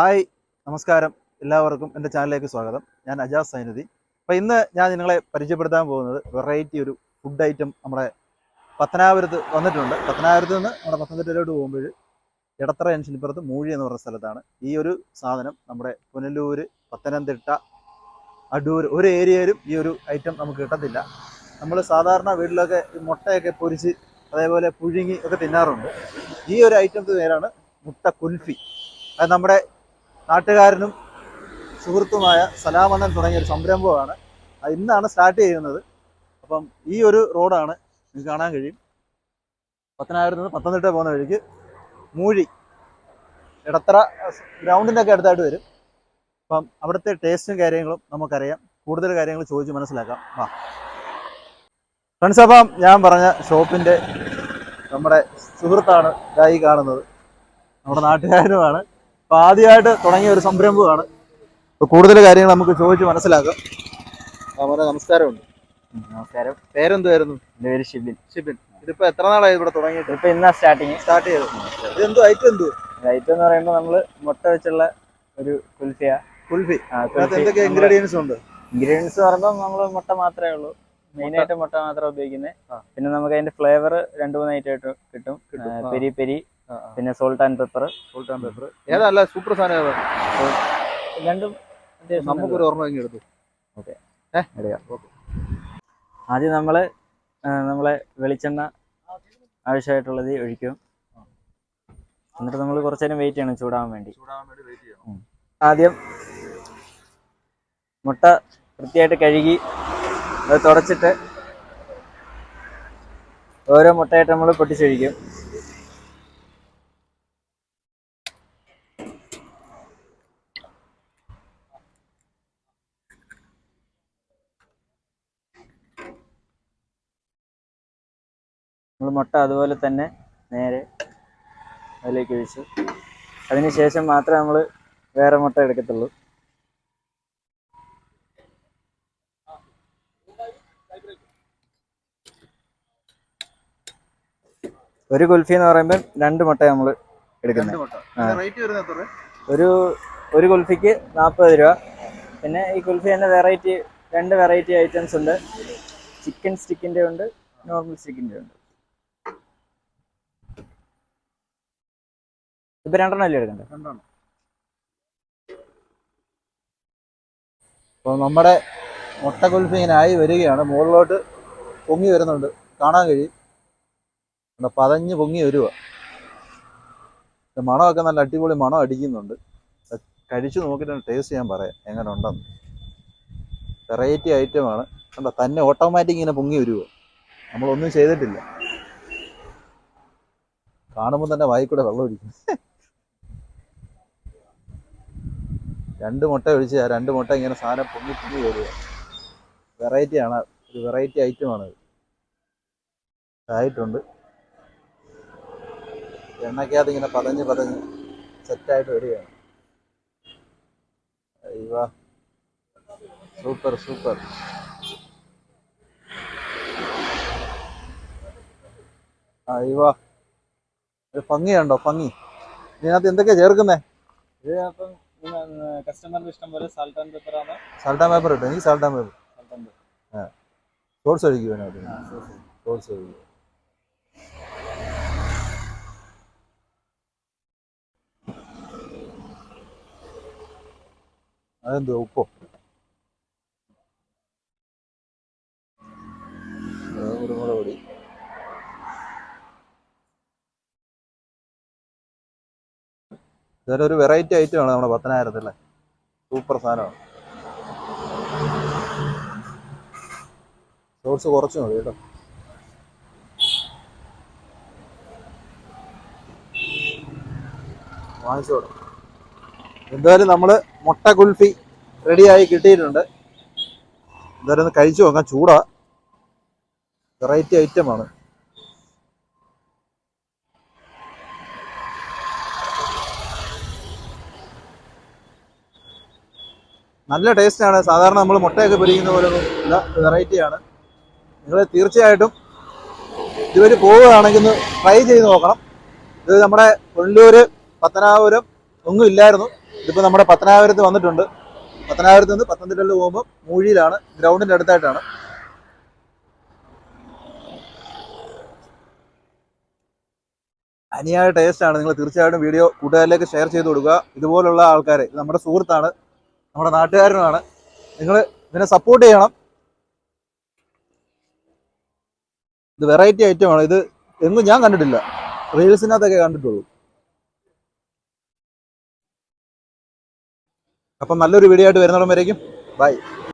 Hi നമസ്കാരം. എല്ലാവർക്കും എന്റെ ചാനലിലേക്ക് സ്വാഗതം. ഞാൻ അജാസ് സൈനുദ്ദീൻ. അപ്പോൾ ഇന്ന് ഞാൻ നിങ്ങളെ പരിചയപ്പെടുത്താൻ പോകുന്നത് വെറൈറ്റി ഒരു ഫുഡ് ഐറ്റം നമ്മുടെ പത്തനാപുരത്ത് വന്നിട്ടുണ്ട്. പത്തനാപുരത്ത് നിന്ന് നമ്മുടെ പത്തനംതിട്ടയിലോട്ട് പോകുമ്പോൾ ഇടത്തറ ജംഗ്ഷനിപ്പുറത്ത് മൂഴി എന്ന് പറഞ്ഞ സ്ഥലത്താണ് ഈ ഒരു സാധനം നമ്മുടെ പുനലൂർ പത്തനംതിട്ട അടൂർ ഒരു ഏരിയയിലും ഈ ഒരു ഐറ്റം നമുക്ക് കിട്ടത്തില്ല. നമ്മൾ സാധാരണ വീട്ടിലൊക്കെ മുട്ടയൊക്കെ പൊരിച്ച് അതേപോലെ പുഴുങ്ങി ഒക്കെ തിന്നാറുണ്ട്. ഈ ഒരു ഐറ്റത്തിന് പേരാണ് മുട്ട കുൽഫി. അത് നമ്മുടെ നാട്ടുകാരനും സുഹൃത്തുമായ സലാമണ്ണൻ തുടങ്ങിയ ഒരു സംരംഭമാണ് ഇന്നാണ് സ്റ്റാർട്ട് ചെയ്യുന്നത്. അപ്പം ഈ ഒരു റോഡാണ് നിങ്ങൾക്ക് കാണാൻ കഴിയും. പത്തനാപുരത്ത് നിന്ന് പത്തനംതിട്ട പോകുന്ന വഴിക്ക് മൂഴി ഇടത്തറ ഗ്രൗണ്ടിന്റെ ഒക്കെ അടുത്തായിട്ട് വരും. അപ്പം അവിടുത്തെ ടേസ്റ്റും കാര്യങ്ങളും നമുക്കറിയാം. കൂടുതൽ കാര്യങ്ങൾ ചോദിച്ച് മനസ്സിലാക്കാം. ആ ഫ്രണ്ട്സ് അപ്പം ഞാൻ പറഞ്ഞ ഷോപ്പിന്റെ നമ്മുടെ സുഹൃത്താണ് ഇതായി കാണുന്നത്. നമ്മുടെ നാട്ടുകാരനുമാണ് അപ്പോൾ ആദ്യമായിട്ട് തുടങ്ങിയ ഒരു സംരംഭമാണ്. അപ്പോൾ കൂടുതൽ കാര്യങ്ങൾ നമുക്ക് ചോദിച്ച് മനസ്സിലാക്കാം. അവരെ നമസ്കാരമുണ്ട്. നമസ്കാരം. പേരെന്തായിരുന്നു എന്റെ പേര് ഷിബിൻ. ഷിബിൻ. ഇതിപ്പോ എത്ര നാളായി ഇവിടെ തുടങ്ങിയിട്ട്? ഇപ്പൊ ഇന്നാ സ്റ്റാർട്ടിങ്. സ്റ്റാർട്ട് ചെയ്തത്. ഇതെന്തോ ഐറ്റം എന്തോ ഐറ്റം എന്ന് പറയുമ്പോൾ നമ്മൾ മുട്ട വെച്ചുള്ള ഒരു കുൽഫിയ. കുൽഫി. എന്തൊക്കെ ഇൻഗ്രീഡിയൻസ് ഉണ്ട്? ഇൻഗ്രീഡിയൻസ് പറയുമ്പോൾ നമ്മൾ മുട്ട മാത്രമേ ഉള്ളൂ. മെയിൻ ആയിട്ട് മുട്ട മാത്രമേ ഉപയോഗിക്കുന്നത് പിന്നെ നമുക്ക് അതിന്റെ ഫ്ലേവർ രണ്ട് മൂന്ന് ഐറ്റം ആയിട്ട് കിട്ടും. Peri peri. പിന്നെ salt and pepper salt and pepper ഏതല്ല super സാധനം ഏതാ? രണ്ടും നമുക്കൊരു ഓർമ്മ എടുത്തു. ഓക്കെ. ആദ്യം നമ്മൾ ആ, നമ്മളെ വെളിച്ചെണ്ണ ആവശ്യമായിട്ടുള്ളത് ഒഴിക്കും. എന്നിട്ട് നമ്മൾ കുറച്ചു നേരം വെയിറ്റ് ചെയ്യണം ചൂടാവാൻ വേണ്ടി. ആദ്യം മുട്ട വൃത്തിയായിട്ട് കഴുകി അത് തുടച്ചിട്ട് ഓരോ മുട്ടയായിട്ട് നമ്മൾ പൊട്ടിച്ചൊഴിക്കും. നമ്മൾ മുട്ട അതുപോലെ തന്നെ നേരെ അതിലേക്ക് ഒഴിച്ചു. അതിന് ശേഷം മാത്രമേ നമ്മൾ വേറെ മുട്ട എടുക്കത്തുള്ളൂ. ഒരു കുൽഫി എന്ന് പറയുമ്പോൾ രണ്ട് മുട്ട നമ്മൾ എടുക്കുന്നത് ഒരു ഒരു കുൽഫിക്ക് നാൽപ്പത് രൂപ. പിന്നെ ഈ കുൽഫി തന്നെ വെറൈറ്റി രണ്ട് വെറൈറ്റി ഐറ്റംസ് ഉണ്ട്. ചിക്കൻ സ്റ്റിക്കിന്റെ ഉണ്ട് നോർമൽ സ്റ്റിക്കിന്റെ ഉണ്ട്. ഇപ്പൊ രണ്ടെണ്ണം അല്ലേ എടുക്കണ്ടേ? അപ്പോൾ നമ്മുടെ മുട്ട കുൽഫി ഇങ്ങനെ ആയി വരികയാണ്. മുകളിലോട്ട് പൊങ്ങി വരുന്നുണ്ട്. കാണാൻ കഴിയും. പതഞ്ഞ് പൊങ്ങി വരുക മണമൊക്കെ നല്ല അടിപൊളി മണം അടിക്കുന്നുണ്ട്. കഴിച്ചു നോക്കിയിട്ട് ടേസ്റ്റ് ഞാൻ പറയാം. എങ്ങനെ ഉണ്ടെന്ന് വെറൈറ്റി ഐറ്റമാണ് കണ്ടോ തന്നെ ഓട്ടോമാറ്റിക് ഇങ്ങനെ പൊങ്ങി വരുവോ. നമ്മളൊന്നും ചെയ്തിട്ടില്ല. കാണുമ്പോൾ തന്നെ വായിക്കൂടെ വെള്ളം ഒഴിക്കും. രണ്ട് മുട്ട ഒഴിച്ച് രണ്ട് മുട്ട ഇങ്ങനെ സാധനം പൊങ്ങി പൊങ്ങി വരിക. വെറൈറ്റിയാണ് ഒരു വെറൈറ്റി ഐറ്റമാണ് ആയിട്ടുണ്ട് എണ്ണയ്ക്കകത്ത് ഇങ്ങനെ പതഞ്ഞ് പതഞ്ഞ് സെറ്റായിട്ട് വരികയാണ്. അയ്യോ. സൂപ്പർ സൂപ്പർ അയ്യോ. ഒരു ഭംഗിയുണ്ടോ? ഭംഗി. ഇതിനകത്ത് എന്തൊക്കെയാ ചേർക്കുന്നേ? ഇതിനകത്ത് കസ്റ്റമറിന് ഇഷ്ടം പോലെ സാൾട്ട് ആൻഡ് പെപ്പർ ആണ്. സാൾട്ടാ പേപ്പർ ഇട്ടു. എനിക്ക് സാൾട്ടാ പേപ്പർ സാൾട്ട് ആൻഡ് സോഴ്സ് ഒഴിക്കും അതിനകത്ത് സോഴ്സ് ഒഴിക്കും. അതെന്തോ ഉപ്പോ? ഇതൊരു ഒരു വെറൈറ്റി ഐറ്റം ആണ് നമ്മുടെ പത്തനായിരത്തിലെ സൂപ്പർ സാധനമാണ്. സോഴ്സ് കുറച്ച് മതി കേട്ടോ. വാങ്ങിച്ചോളൂ എന്തായാലും നമ്മൾ മുട്ട കുൽഫി റെഡിയായി കിട്ടിയിട്ടുണ്ട്. എന്തായാലും ഒന്ന് കഴിച്ചു നോക്കാം. ചൂടാ. വെറൈറ്റി ഐറ്റമാണ് നല്ല ടേസ്റ്റാണ് സാധാരണ നമ്മൾ മുട്ടയൊക്കെ പൊരിക്കുന്ന പോലെ നല്ല വെറൈറ്റിയാണ് നിങ്ങൾ തീർച്ചയായിട്ടും ഇതുവരെ പോവുകയാണെങ്കിൽ ഒന്ന് ട്രൈ ചെയ്ത് നോക്കണം. ഇത് നമ്മുടെ കൊല്ലൂര് പത്തനാപുരം ഒന്നും ഇല്ലായിരുന്നു. ഇതിപ്പോൾ നമ്മുടെ പത്തനാപുരത്ത് വന്നിട്ടുണ്ട്. പത്തനാപുരത്ത് നിന്ന് പത്തനംതിട്ടയിൽ പോകുമ്പോൾ മൂഴിയിലാണ് ഗ്രൗണ്ടിന്റെ അടുത്തായിട്ടാണ്. അനിയായ ടേസ്റ്റാണ് നിങ്ങൾ തീർച്ചയായിട്ടും വീഡിയോ കൂട്ടുകാരിലേക്ക് ഷെയർ ചെയ്ത് കൊടുക്കുക. ഇതുപോലുള്ള ആൾക്കാരെ നമ്മുടെ സുഹൃത്താണ്. നമ്മുടെ നാട്ടുകാരനുമാണ്. നിങ്ങൾ ഇതിനെ സപ്പോർട്ട് ചെയ്യണം. ഇത് വെറൈറ്റി ഐറ്റമാണ് ഇത് എന്നും ഞാൻ കണ്ടിട്ടില്ല. റീൽസിനകത്തൊക്കെ കണ്ടിട്ടുള്ളൂ. അപ്പം നല്ലൊരു വീഡിയോ ആയിട്ട് വരുന്നിടം വരേക്കും. ബൈ